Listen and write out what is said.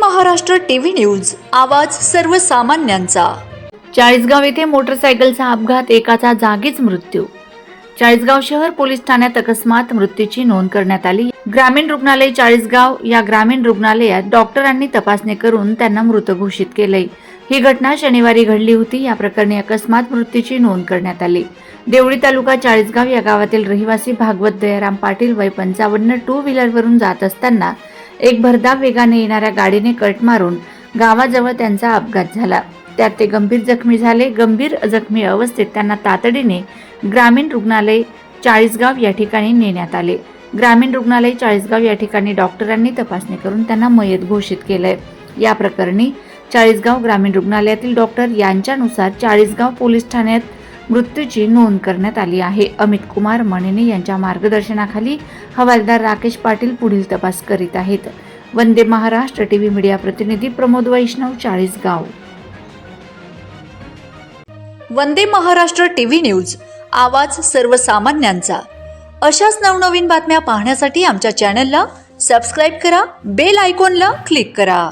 Maharashtra TV news. आवाज सर्वसामान्यांचा. चाळीसगाव येथे मोटरसायकलचा अपघात एकाचा जागीच मृत्यू. चाळीसगाव शहर पोलीस ठाण्यात अकस्मात मृत्यूची नोंद करण्यात आली. ग्रामीण रुग्णालय चाळीसगाव या ग्रामीण रुग्णालयात डॉक्टरांनी तपासणी करून त्यांना मृत घोषित केले ही घटना शनिवारी घडली होती. या प्रकरणी अकस्मात मृत्यूची नोंद करण्यात आली. देवळी तालुका चाळीसगाव या गावातील रहिवासी भागवत दयाराम पाटील वय पंचावन्न टू व्हीलरवरून जात असताना एक भरधाव वेगाने येणाऱ्या गाडीने कट मारून गावाजवळ त्यांचा अपघात झाला. त्यात ते गंभीर जखमी झाले. गंभीर जखमी अवस्थेत त्यांना तातडीने ग्रामीण रुग्णालय चाळीसगाव या ठिकाणी नेण्यात आले. ग्रामीण रुग्णालय चाळीसगाव या ठिकाणी डॉक्टरांनी तपासणी करून त्यांना मयत घोषित केलंय. या प्रकरणी चाळीसगाव ग्रामीण रुग्णालयातील डॉक्टर यांच्यानुसार चाळीसगाव पोलीस ठाण्यात मृत्यूची नोंद करण्यात आली आहे. अमित कुमार मणिने यांच्या मार्गदर्शनाखाली हवालदार राकेश पाटील पुढील तपास करीत आहेत. वंदे महाराष्ट्र टीव्ही मीडिया प्रतिनिधी प्रमोद वैष्णव चाळीसगाव. वंदे महाराष्ट्र टीव्ही न्यूज आवाज सर्वसामान्यांचा. अशाच नवनवीन बातम्या पाहण्यासाठी आमच्या चॅनलला सबस्क्राईब करा बेल आयकॉनला क्लिक करा.